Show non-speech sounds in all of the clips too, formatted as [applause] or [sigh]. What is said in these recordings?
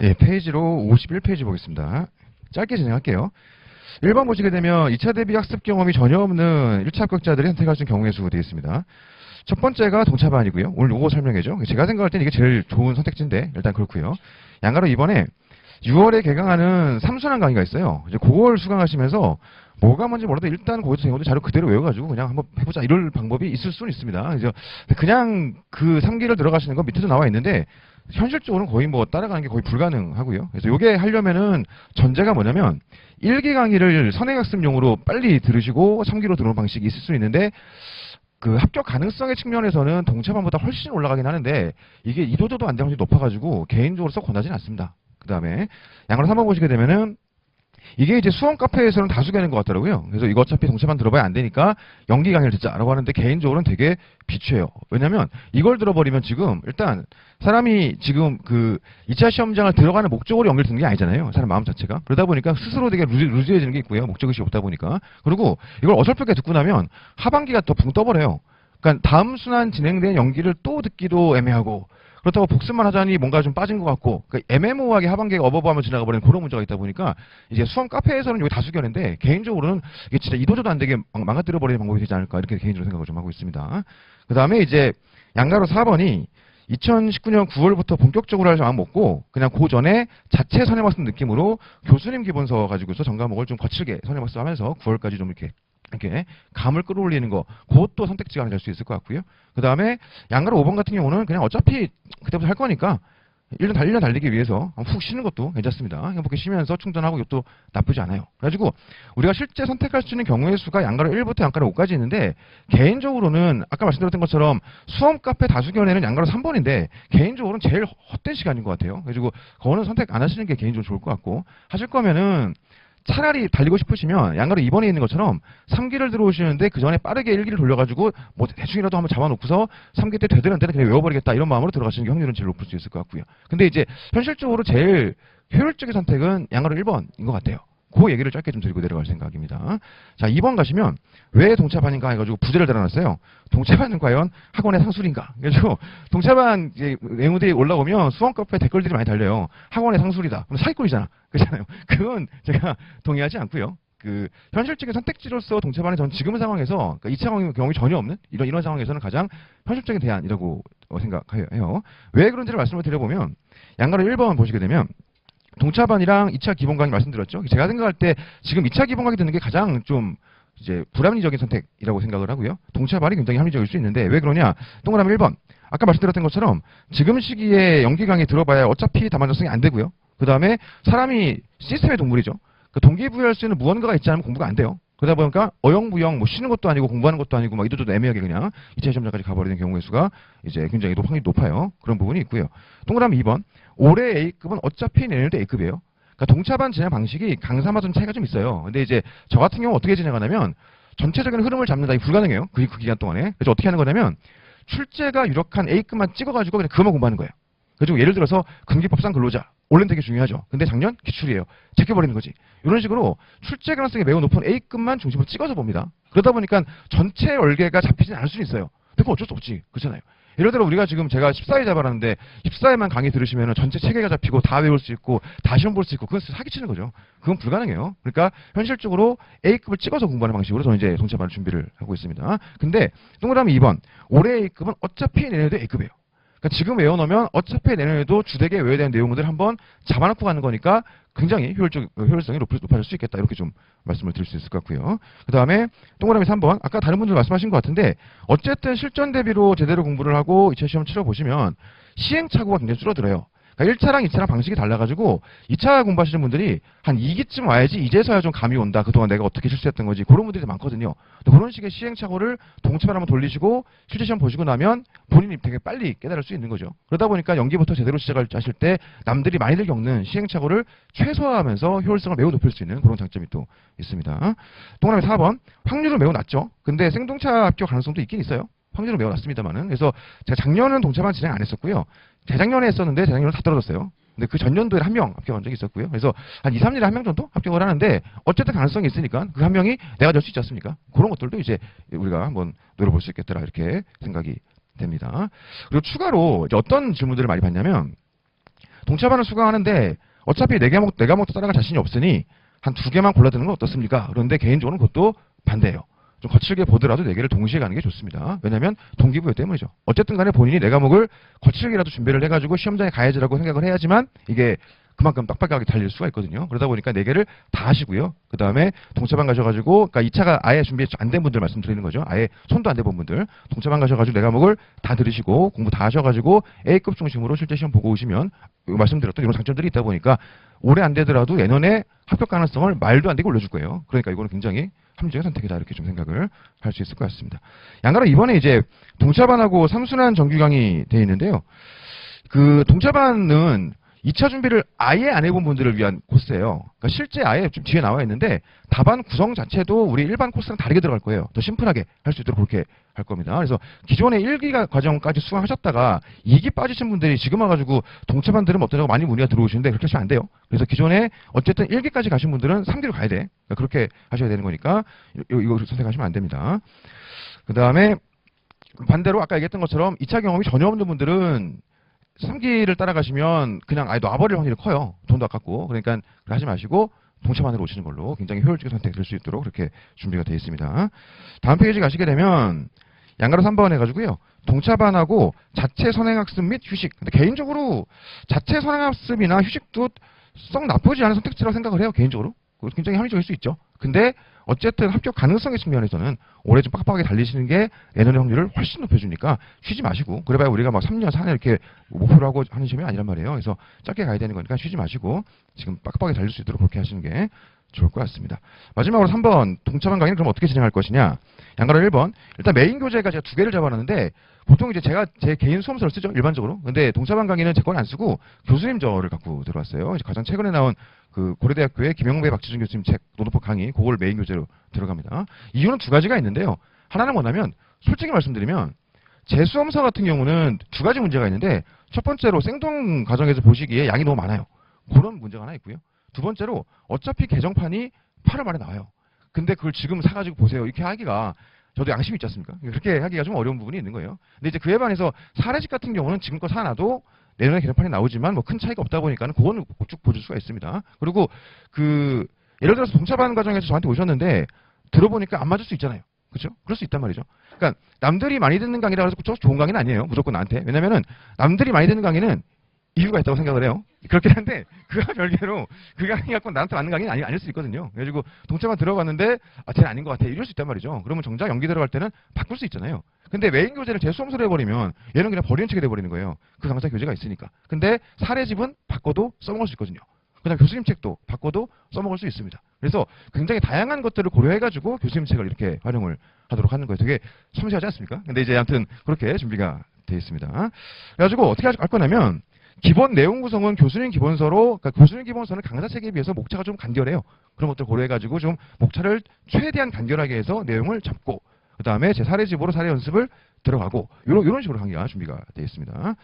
네, 페이지로 51페이지 보겠습니다. 짧게 진행할게요. 1번 보시게 되면 2차 대비 학습 경험이 전혀 없는 1차 합격자들이 선택할 수 있는 경우의 수가 되어 있습니다. 첫 번째가 동차반이고요. 오늘 요거 설명해줘. 제가 생각할 때는 이게 제일 좋은 선택지인데 일단 그렇고요. 양가로 이번에 6월에 개강하는 삼순환 강의가 있어요. 이제 그걸 수강하시면서 뭐가 뭔지 몰라도 일단 거기서 배우는 자료 그대로 외워가지고 그냥 한번 해보자 이럴 방법이 있을 수는 있습니다. 그래서 그냥 그 3기를 들어가시는 건 밑에도 나와 있는데 현실적으로는 거의 뭐 따라가는 게 거의 불가능하고요. 그래서 요게 하려면은 전제가 뭐냐면 1기 강의를 선행학습용으로 빨리 들으시고 3기로 들어오는 방식이 있을 수 있는데 그 합격 가능성의 측면에서는 동차반보다 훨씬 올라가긴 하는데 이게 이도저도 안 되는 확률이 높아가지고 개인적으로 썩 권하지는 않습니다. 그 다음에 양으로 3번 보시게 되면은 이게 이제 수험 카페에서는 다수결인 것 같더라고요. 그래서 이거 어차피 동차만 들어봐야 안 되니까 연기 강의를 듣자라고 하는데 개인적으로는 되게 비추해요. 왜냐면 이걸 들어버리면 지금 일단 사람이 지금 그 2차 시험장을 들어가는 목적으로 연기를 듣는 게 아니잖아요. 사람 마음 자체가. 그러다 보니까 스스로 되게 루즈, 루즈해지는 게 있고요. 목적의식이 없다 보니까. 그리고 이걸 어설프게 듣고 나면 하반기가 더 붕 떠버려요. 그러니까 다음 순환 진행된 연기를 또 듣기도 애매하고 그렇다고 복습만 하자니 뭔가 좀 빠진 것 같고 그러니까 애매모호하게 하반기가 어버버하면 지나가 버리는 그런 문제가 있다 보니까 이제 수험 카페에서는 이게 다수결인데 개인적으로는 이게 진짜 이도저도 안 되게 망- 망가뜨려 버리는 방법이 되지 않을까 이렇게 개인적으로 생각을 좀 하고 있습니다. 그 다음에 이제 양가로 4번이 2019년 9월부터 본격적으로 할 마음 먹고 그냥 그 전에 자체 선행학습 느낌으로 교수님 기본서 가지고서 전과목을 좀 거칠게 선행학습 하면서 9월까지 좀 이렇게 이렇게 감을 끌어올리는 거 그것도 선택지가 하나 될 수 있을 것 같고요. 그 다음에 양가로 5번 같은 경우는 그냥 어차피 그때부터 할 거니까 1년, 달, 1년 달리기 위해서 훅 쉬는 것도 괜찮습니다. 행복히 쉬면서 충전하고 이것도 나쁘지 않아요. 그래가지고 우리가 실제 선택할 수 있는 경우의 수가 양가로 1부터 양가로 5까지 있는데 개인적으로는 아까 말씀드렸던 것처럼 수험 카페 다수결에는 양가로 3번인데 개인적으로는 제일 헛된 시간인 것 같아요. 그래가지고 그거는 선택 안 하시는 게 개인적으로 좋을 것 같고 하실 거면은 차라리 달리고 싶으시면 양가로 2번에 있는 것처럼 3기를 들어오시는데 그 전에 빠르게 1기를 돌려가지고 뭐 대충이라도 한번 잡아놓고서 3기 때 되든 안 되든 그냥 외워버리겠다 이런 마음으로 들어가시는 게 확률은 제일 높을 수 있을 것 같고요. 근데 이제 현실적으로 제일 효율적인 선택은 양가로 1번인 것 같아요. 그 얘기를 짧게 좀 드리고 내려갈 생각입니다. 자, 2번 가시면 왜 동차반인가 해가지고 부제를 달아놨어요. 동차반은 과연 학원의 상술인가? 그래서 동차반 내용들이 올라오면 수험 카페 댓글들이 많이 달려요. 학원의 상술이다. 그럼 사기꾼이잖아. 그렇잖아요. 그건 제가 동의하지 않고요. 그 현실적인 선택지로서 동차반은 전 지금 상황에서 그러니까 2차 경험이, 전혀 없는 이런 이런 상황에서는 가장 현실적인 대안이라고 어, 생각해요. 왜 그런지를 말씀을 드려보면 양가로 1번 보시게 되면 동차반이랑 2차 기본 강의 말씀드렸죠. 제가 생각할 때 지금 2차 기본 강의 듣는 게 가장 좀 이제 불합리적인 선택이라고 생각을 하고요. 동차반이 굉장히 합리적일 수 있는데 왜 그러냐? 동그라미 1번. 아까 말씀드렸던 것처럼 지금 시기에 연기 강의 들어봐야 어차피 다만적성이 안 되고요. 그 다음에 사람이 시스템의 동물이죠. 그 동기부여할 수 있는 무언가가 있지 않으면 공부가 안 돼요. 그러다 보니까 어영부영 뭐 쉬는 것도 아니고 공부하는 것도 아니고 막 이도저도 애매하게 그냥 2차 시험장까지 가버리는 경우의 수가 이제 굉장히 높, 확률이 높아요. 그런 부분이 있고요. 동그라미 2번. 올해 A급은 어차피 내년도 A급이에요. 그러니까 동차반 진행 방식이 강사마다 좀 차이가 좀 있어요. 근데 이제 저 같은 경우 어떻게 진행하냐면 전체적인 흐름을 잡는다. 이 불가능해요. 그, 그 기간 동안에. 그래서 어떻게 하는 거냐면 출제가 유력한 A급만 찍어가지고 그냥 그것만 공부하는 거예요. 그래서 예를 들어서 금기법상 근로자. 원래는 되게 중요하죠. 근데 작년 기출이에요. 제껴버리는 거지. 이런 식으로 출제 가능성이 매우 높은 A급만 중심으로 찍어서 봅니다. 그러다 보니까 전체 얼개가 잡히진 않을 수는 있어요. 근데 그건 어쩔 수 없지. 그렇잖아요. 예를 들어 우리가 지금 제가 14회 잡아놨는데 14회만 강의 들으시면 전체 체계가 잡히고 다 외울 수 있고 다 시험 볼 수 있고 그건 사기치는 거죠. 그건 불가능해요. 그러니까 현실적으로 A급을 찍어서 공부하는 방식으로 저는 이제 동차반을 준비를 하고 있습니다. 근데 동그라미 2번 올해 A급은 어차피 내년에도 A급이에요. 그러니까 지금 외워놓으면 어차피 내년에도 주되게 외워야 되는 내용들 한번 잡아놓고 가는 거니까 굉장히 효율적, 효율성이 높, 높아질 수 있겠다. 이렇게 좀 말씀을 드릴 수 있을 것 같고요. 그 다음에 동그라미 3번. 아까 다른 분들 말씀하신 것 같은데 어쨌든 실전 대비로 제대로 공부를 하고 2차 시험 치러 보시면 시행착오가 굉장히 줄어들어요. 그러니까 1차랑 2차랑 방식이 달라가지고 2차 공부하시는 분들이 한 2기쯤 와야지 이제서야 좀 감이 온다. 그동안 내가 어떻게 실수했던 거지. 그런 분들이 많거든요. 그런 식의 시행착오를 동치만 한번 돌리시고 실제 시험 보시고 나면 본인이 되게 빨리 깨달을 수 있는 거죠. 그러다 보니까 연기부터 제대로 시작하실 때 남들이 많이들 겪는 시행착오를 최소화하면서 효율성을 매우 높일 수 있는 그런 장점이 또 있습니다. 동그라미 4번. 확률은 매우 낮죠. 근데 생동차 합격 가능성도 있긴 있어요. 확률은 매우 낮습니다만은. 그래서 제가 작년은 동차만 진행 안 했었고요. 재작년에 했었는데 재작년은 다 떨어졌어요. 근데 그 전년도에 한 명 합격한 적이 있었고요. 그래서 한 2, 3년에 한 명 정도 합격을 하는데 어쨌든 가능성이 있으니까 그 한 명이 내가 될 수 있지 않습니까? 그런 것들도 이제 우리가 한번 노려볼 수 있겠더라 이렇게 생각이 됩니다. 그리고 추가로 어떤 질문들을 많이 받냐면 동차반을 수강하는데 어차피 네 과목 네 과목도 따라갈 자신이 없으니 한 두 개만 골라드는 건 어떻습니까? 그런데 개인적으로는 그것도 반대예요. 좀 거칠게 보더라도 네 개를 동시에 가는 게 좋습니다. 왜냐하면 동기부여 때문이죠. 어쨌든 간에 본인이 네 과목을 거칠게라도 준비를 해가지고 시험장에 가야지라고 생각을 해야지만 이게 그만큼 빡빡하게 달릴 수가 있거든요. 그러다 보니까 네 개를 다 하시고요. 그 다음에 동차반 가셔가지고, 그러니까 2차가 아예 준비 안 된 분들 말씀드리는 거죠. 아예 손도 안 대본 분들. 동차반 가셔가지고 네 과목을 다 들으시고, 공부 다 하셔가지고 A급 중심으로 실제 시험 보고 오시면, 이거 말씀드렸던 이런 장점들이 있다 보니까, 올해 안 되더라도 내년에 합격 가능성을 말도 안 되게 올려줄 거예요. 그러니까 이거는 굉장히 합리적인 선택이다. 이렇게 좀 생각을 할 수 있을 것 같습니다. 양가로 이번에 이제 동차반하고 삼순환 정규강이 돼 있는데요. 그 동차반은 2차 준비를 아예 안 해본 분들을 위한 코스예요. 그러니까 실제 아예 좀 뒤에 나와 있는데 답안 구성 자체도 우리 일반 코스랑 다르게 들어갈 거예요. 더 심플하게 할 수 있도록 그렇게 할 겁니다. 그래서 기존에 1기 과정까지 수강하셨다가 2기 빠지신 분들이 지금 와가지고 동차반 들으면 어떠냐고 많이 문의가 들어오시는데 그렇게 하시면 안 돼요. 그래서 기존에 어쨌든 1기까지 가신 분들은 3기로 가야 돼. 그러니까 그렇게 하셔야 되는 거니까 이거, 이거 선택하시면 안 됩니다. 그 다음에 반대로 아까 얘기했던 것처럼 2차 경험이 전혀 없는 분들은 3기를 따라가시면 그냥 아예 놔버릴 확률이 커요. 돈도 아깝고. 그러니까 하지 마시고 동차반으로 오시는 걸로 굉장히 효율적인 선택될 수 있도록 그렇게 준비가 되어 있습니다. 다음 페이지 가시게 되면 양가로 3번 해가지고요. 동차반하고 자체 선행학습 및 휴식. 근데 개인적으로 자체 선행학습이나 휴식도 썩 나쁘지 않은 선택지라고 생각을 해요. 개인적으로. 굉장히 합리적일 수 있죠. 근데 어쨌든 합격 가능성의 측면에서는 올해 좀 빡빡하게 달리시는 게 내년의 확률을 훨씬 높여주니까 쉬지 마시고 그래봐야 우리가 막 3년 4년 이렇게 목표로 하고 하는 시험이 아니란 말이에요. 그래서 짧게 가야 되는 거니까 쉬지 마시고 지금 빡빡하게 달릴 수 있도록 그렇게 하시는 게 좋을 것 같습니다. 마지막으로 3번 동차반 강의는 그럼 어떻게 진행할 것이냐? 양가로 1번. 일단 메인 교재가 제가 두 개를 잡아놨는데 보통 이제 제가 제 개인 수험서를 쓰죠 일반적으로. 근데 동차반 강의는 제 건 안 쓰고 교수님 저를 갖고 들어왔어요. 가장 최근에 나온 그 고려대학교의 김영배 박지준 교수님 책 노동법 강의 그걸 메인 교재로 들어갑니다. 이유는 두 가지가 있는데요. 하나는 뭐냐면 솔직히 말씀드리면 제 수험서 같은 경우는 두 가지 문제가 있는데 첫 번째로 생동 과정에서 보시기에 양이 너무 많아요. 그런 문제가 하나 있고요 두 번째로 어차피 개정판이 8월 말에 나와요 근데 그걸 지금 사가지고 보세요 이렇게 하기가 저도 양심이 있지 않습니까? 그렇게 하기가 좀 어려운 부분이 있는 거예요. 근데 이제 그에 반해서 사례집 같은 경우는 지금껏 사놔도 내년에 개정판이 나오지만 뭐 큰 차이가 없다 보니까 는 그거는 쭉 보실 수가 있습니다. 그리고 그 예를 들어서 동차반 과정에서 저한테 오셨는데 들어보니까 안 맞을 수 있잖아요. 그렇죠? 그럴 수 있단 말이죠. 그러니까 남들이 많이 듣는 강의라 해서 저 좋은 강의는 아니에요. 무조건 나한테. 왜냐면은 남들이 많이 듣는 강의는 이유가 있다고 생각을 해요. 그렇긴 한데 그와 별개로 그 강의 갖고 나한테 맞는 강의는 아니, 아닐 수 있거든요. 그래가지고 동차만 들어갔는데 아 쟤는 아닌 것 같아 이럴 수 있단 말이죠. 그러면 정작 연기 들어갈 때는 바꿀 수 있잖아요. 근데 메인 교재를 재수험서로 해버리면 얘는 그냥 버리는 책이 돼버리는 거예요. 그 강사 교재가 있으니까. 근데 사례집은 바꿔도 써먹을 수 있거든요. 그다음 교수님 책도 바꿔도 써먹을 수 있습니다. 그래서 굉장히 다양한 것들을 고려해가지고 교수님 책을 이렇게 활용을 하도록 하는 거예요. 되게 섬세하지 않습니까? 근데 이제 아무튼 그렇게 준비가 되어 있습니다. 그래가지고 어떻게 할 거냐면 기본 내용 구성은 교수님 기본서로, 그러니까 교수님 기본서는 강사 책에 비해서 목차가 좀 간결해요. 그런 것들 고려해가지고 좀 목차를 최대한 간결하게 해서 내용을 잡고, 그 다음에 제 사례집으로 사례 연습을 들어가고, 요런, 요런 식으로 강의가 준비가 되어 있습니다.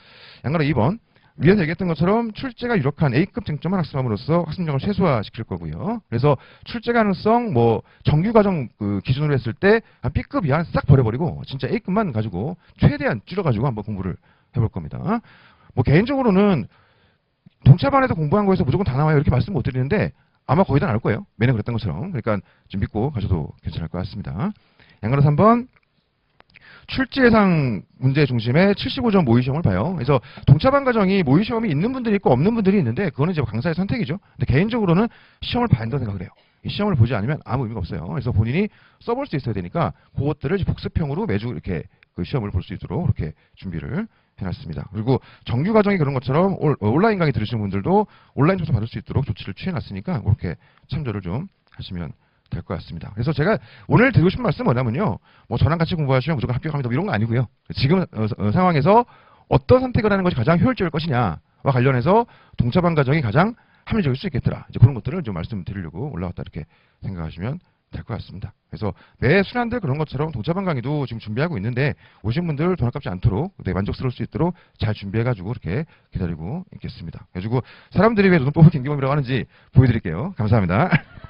양가로 2번. 위에서 얘기했던 것처럼 출제가 유력한 A급 쟁점을 학습함으로써 학습력을 최소화시킬 거고요. 그래서 출제 가능성, 뭐, 정규 과정 그 기준으로 했을 때, 한 B급 이하 싹 버려버리고, 진짜 A급만 가지고, 최대한 줄여가지고 한번 공부를 해볼 겁니다. 뭐 개인적으로는 동차반에서 공부한 거에서 무조건 다 나와요 이렇게 말씀 못 드리는데 아마 거의 다 나올 거예요. 매년 그랬던 것처럼. 그러니까 좀 믿고 가셔도 괜찮을 것 같습니다. 양가로 3번 출제 예상 문제 중심의 75점 모의 시험을 봐요. 그래서 동차반 과정이 모의 시험이 있는 분들이 있고 없는 분들이 있는데 그거는 이제 강사의 선택이죠. 근데 개인적으로는 시험을 봐야 한다고 생각을 해요. 이 시험을 보지 않으면 아무 의미가 없어요. 그래서 본인이 써볼 수 있어야 되니까 그것들을 복습형으로 매주 이렇게 그 시험을 볼 수 있도록 그렇게 준비를 해놨습니다. 그리고 정규 과정이 그런 것처럼 올, 온라인 강의 들으시는 분들도 온라인 접수 받을 수 있도록 조치를 취해놨으니까 그렇게 참조를 좀 하시면 될 것 같습니다. 그래서 제가 오늘 드리고 싶은 말씀은 뭐냐면요. 뭐 저랑 같이 공부하시면 무조건 합격합니다. 뭐 이런 거 아니고요. 지금 어, 어, 상황에서 어떤 선택을 하는 것이 가장 효율적일 것이냐와 관련해서 동차반 과정이 가장 합리적일 수 있겠더라. 이제 그런 것들을 좀 말씀드리려고 올라왔다 이렇게 생각하시면 될 것 같습니다. 그래서 매 순환들 그런 것처럼 동차반 강의도 지금 준비하고 있는데 오신 분들 돈 아깝지 않도록 네, 만족스러울 수 있도록 잘 준비해가지고 이렇게 기다리고 있겠습니다. 그래가지고 사람들이 왜 노동법을 김경범이라고 하는지 보여드릴게요. 감사합니다. [laughs]